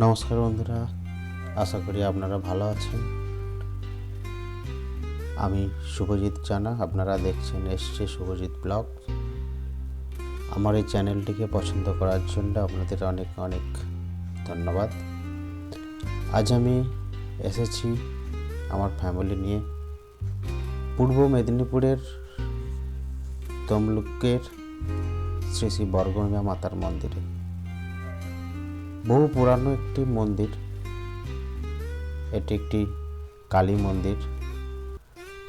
নমস্কার বন্ধুরা, আশা করি আপনারা ভালো আছেন। আমি শুভজিৎ জানা, আপনারা দেখছেন এসছে শুভজিৎ ব্লগ। আমার এই চ্যানেলটিকে পছন্দ করার জন্য আপনাদের অনেক অনেক ধন্যবাদ। আজ আমি এসেছি আমার ফ্যামিলি নিয়ে। পূর্ব মেদিনীপুরের তমলুকের শ্রী শ্রী বর্গমীয়া মাতার মন্দিরে। বহু পুরানো একটি মন্দির। এটি একটি কালী মন্দির।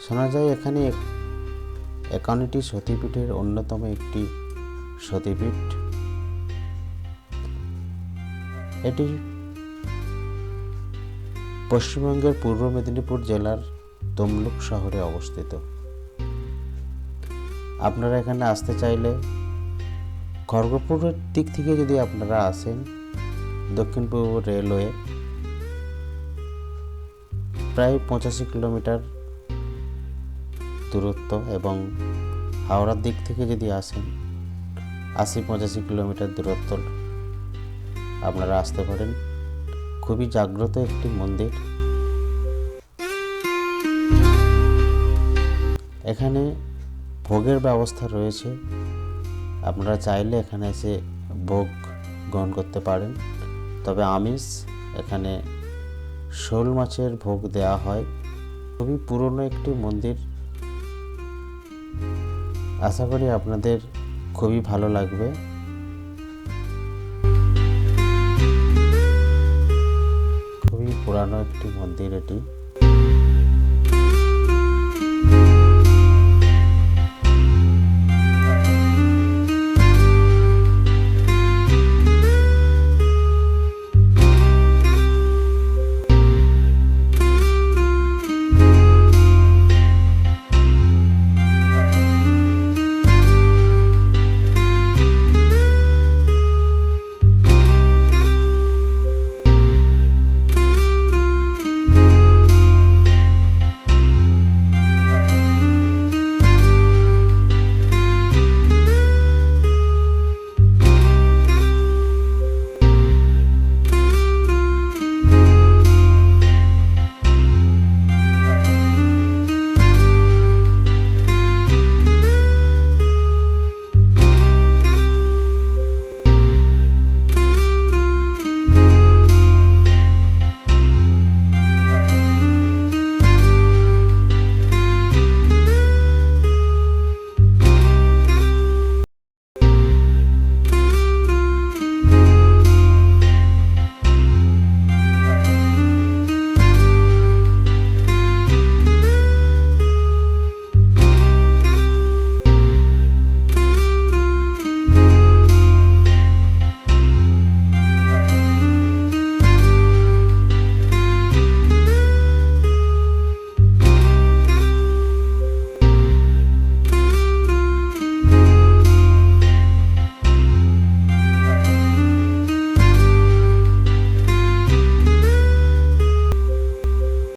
শোনা যায় এখানে এক- একান্নটি সতীপীঠের অন্যতম একটি সতীপীঠ। এটি পশ্চিমবঙ্গের পূর্ব মেদিনীপুর জেলার তমলুক শহরে অবস্থিত। আপনারা এখানে আসতে চাইলে খড়গপুরের দিক থেকে যদি আপনারা আসেন দক্ষিণ পূর্ব রেলওয়ে প্রায় পঁচাশি কিলোমিটার দূরত্ব এবং হাওড়ার দিক থেকে যদি আসেন, আশি পঁচাশি কিলোমিটার দূরত্ব আপনারা আসতে পারেন। খুবই জাগ্রত একটি মন্দির। এখানে ভোগের ব্যবস্থা রয়েছে। আপনারা চাইলে এখানে এসে ভোগ গ্রহণ করতে পারেন। তবে আমিষ এখানে শোল মাছের ভোগ দেওয়া হয়। খুবই পুরনো একটি মন্দির। আশা করি আপনাদের খুবই ভালো লাগবে। খুবই পুরানো একটি মন্দির এটি।